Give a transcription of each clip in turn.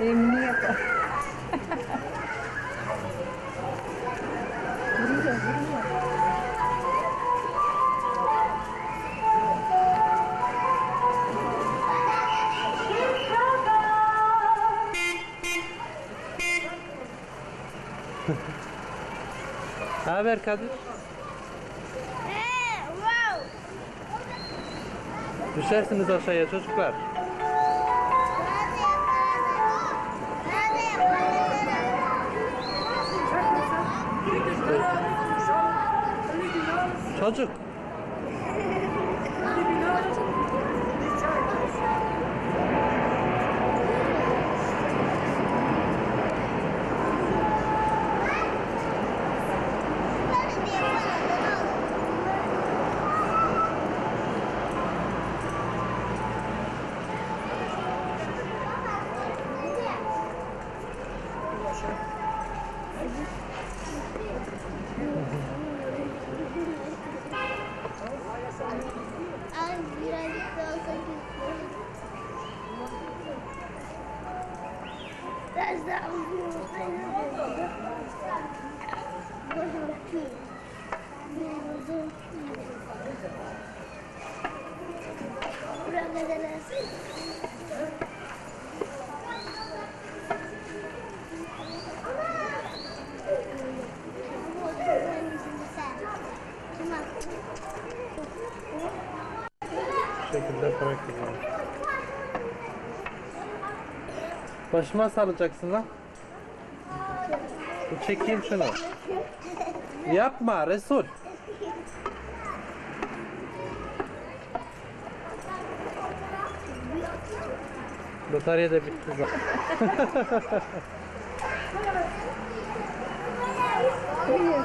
Emniyet. Ne haber Kadir? Düşersiniz aşağıya çocuklar. Çocuk. Biraz daha uzun. Burada denersin. Tamam. Bu şekilde bırakın. Başıma saracaksın lan. Dur çekeyim şunu. Yapma Resul. Batarya da bitti zaten. Kırıyor,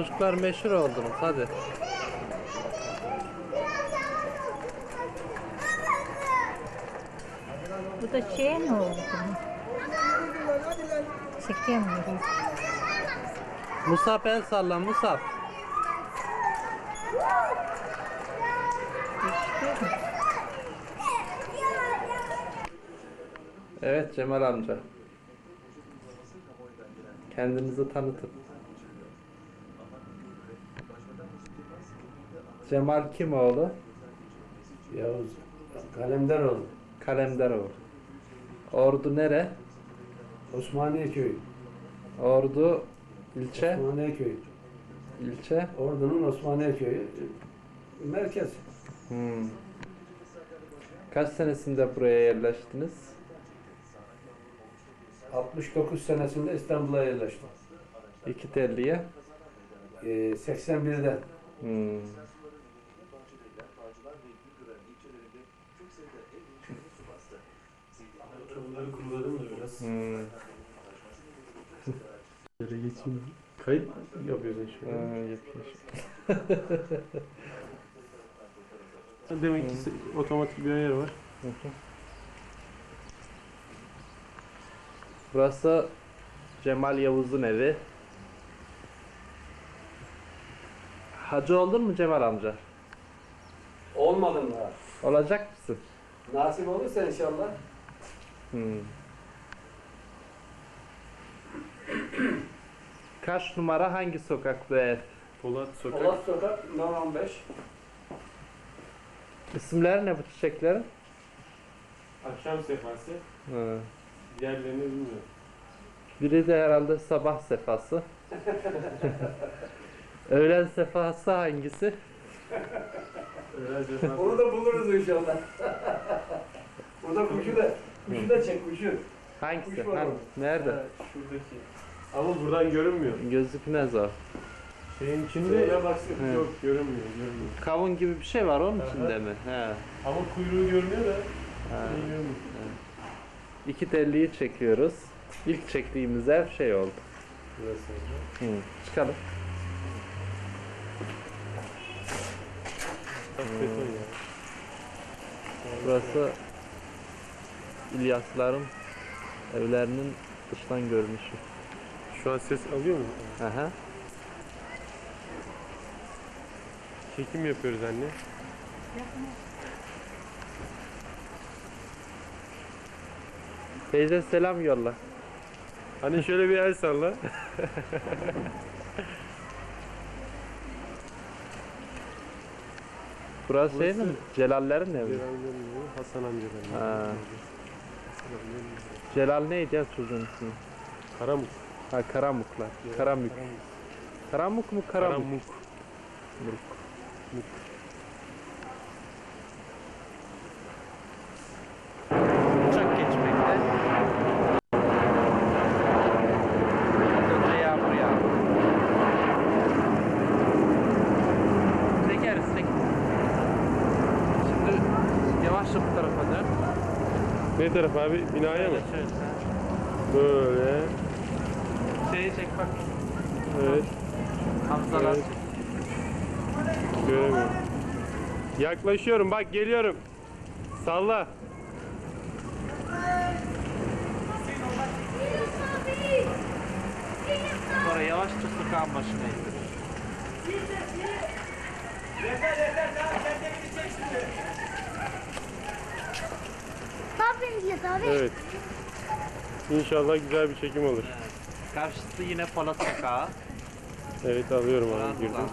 Çocuklar meşhur oldunuz hadi. Bu da şey mi oldu? Çekemiyoruz. Musab el salla Musab. Evet Cemal amca. Kendinizi tanıtın. Cemal Kimoğlu, Yavuz Kalemdaroğlu, Kalemderoğlu. Ordu nere? Osmaniye Köyü, Ordu ilçe, Osmaniye Köyü, ilçe. Ordu'nun Osmaniye Köyü, merkez. Hmm. Kaç senesinde buraya yerleştiniz? 69 senesinde İstanbul'a yerleştim. İki telliye. Ee, 81'de Hmm. Hmm. Yere geçeyim. Kayıt yapıyorsun şu Ha, yapmış. Demek ki otomatik bir ayar var. Burası Cemal Yavuz'un evi. Hacı oldun mu Cemal amca? Olmadın daha. Olacak mısın? Nasip olursa inşallah. Hmm. Kaç numara hangi sokak bu ev? Polat Sokak. Polat Sokak, No 15. İsimleri ne bu çiçeklerin? Akşam sefası. Ha. Diğerlerini bilmiyorum. Biri de herhalde sabah sefası. Öğlen sefası hangisi? Öğlen sefası. Onu da buluruz inşallah. Burada kuşu da, kuşu da çek kuşu. Hangisi? Kuş var Hangi? orada. Nerede? Ha, Şuradaki. Ama buradan görünmüyor. Gözükmez o. Şeyin içinde Şuraya baksın. He. yok görünmüyor, görünmüyor. Kavun gibi bir şey var onun Aha. içinde mi? He. Ama kuyruğu görünüyor da ha. şeyi görünmüyor. İki telliyi çekiyoruz. İlk çektiğimiz ev şey oldu. Burası. Hı. Çıkalım. Hmm. beton ya. Burası İlyasların evlerinin dıştan görünüşü. Şu an ses alıyor mu? Aha. Çekim yapıyoruz anne. Teyze selam yolla. Hani şöyle bir el salla. Burası şey mi? Burası- Celallerin evi. Hasan amcaların. Ha. Hasan amcaların. Celal neydi ya çocuğun ismi? Karamuk. Ha Karamuklar. Karamük. Karamuk mu Karamuk? Karamuk. Uçak geçmekte. Önce yağmur yağdı. Çekeriz çek. Şimdi yavaşça bu tarafa dön. Ne taraf abi? Binaya mı? Şöyle, şöyle. Böyle. Şeyi çek bak. Evet. Hamzalar Evet. Göremiyorum. Yaklaşıyorum bak geliyorum. Salla. Sonra yavaşça sokağın başına indir. Ne yapıyorsun abi? Evet. İnşallah güzel bir çekim olur. Karşısı yine Polat Sokağı. Evet alıyorum Buranın abi girdim.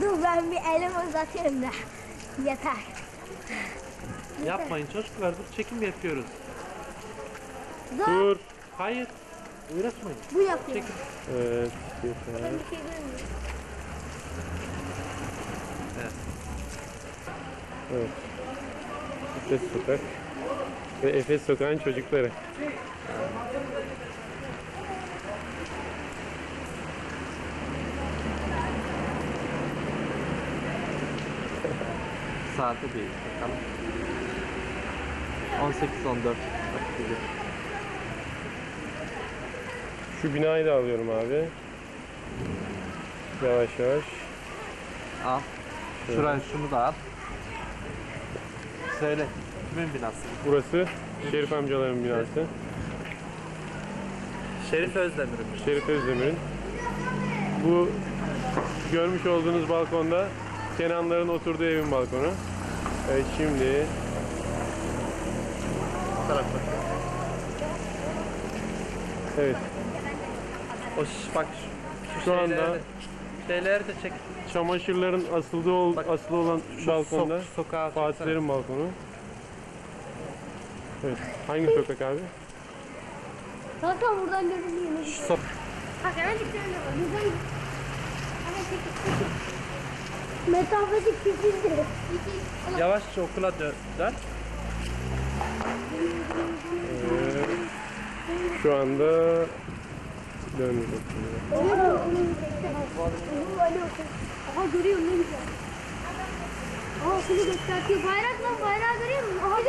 Dur ben bir elimi uzatıyorum da. Yeter. Yapmayın çocuklar dur çekim yapıyoruz. Dur. Dur. Hayır. Uğraşmayın. Bu yapıyor. Çekin. Evet. Yeter. Ben bir şey görmüyorum. Evet. Efes Sokak ve Efes Sokak'ın çocukları. Saati değil bakalım. 18-14 Bak, gibi. Şu binayı da alıyorum abi. Yavaş yavaş. Al. Şurayı şunu da al. Söyle. Kimin binası? Burası Şerif amcaların binası. Şerif Özdemir'in. Şerif Özdemir'in. Bu görmüş olduğunuz balkonda Kenanların oturduğu evin balkonu. Evet şimdi Bu tarafa. evet O şiş, bak şu, şu Şu anda- de, şeyleri de çek. çamaşırların asıldığı ol, Bak, asılı olan Şu balkonda sok- sokağa. Fatihlerin balkonu. Evet. Hangi sokak abi? Kanka buradan görünüyor. Şu sok- Bak hemen çıkıyorum. Buradan hemen çekip Metafetik kesildi. Yavaşça okula dön. dön. Ee, şu anda döndük. Aha görüyorum ne güzel. Aha şunu göstertiyor. Bayrak lan bayrağı görüyor musun? Aha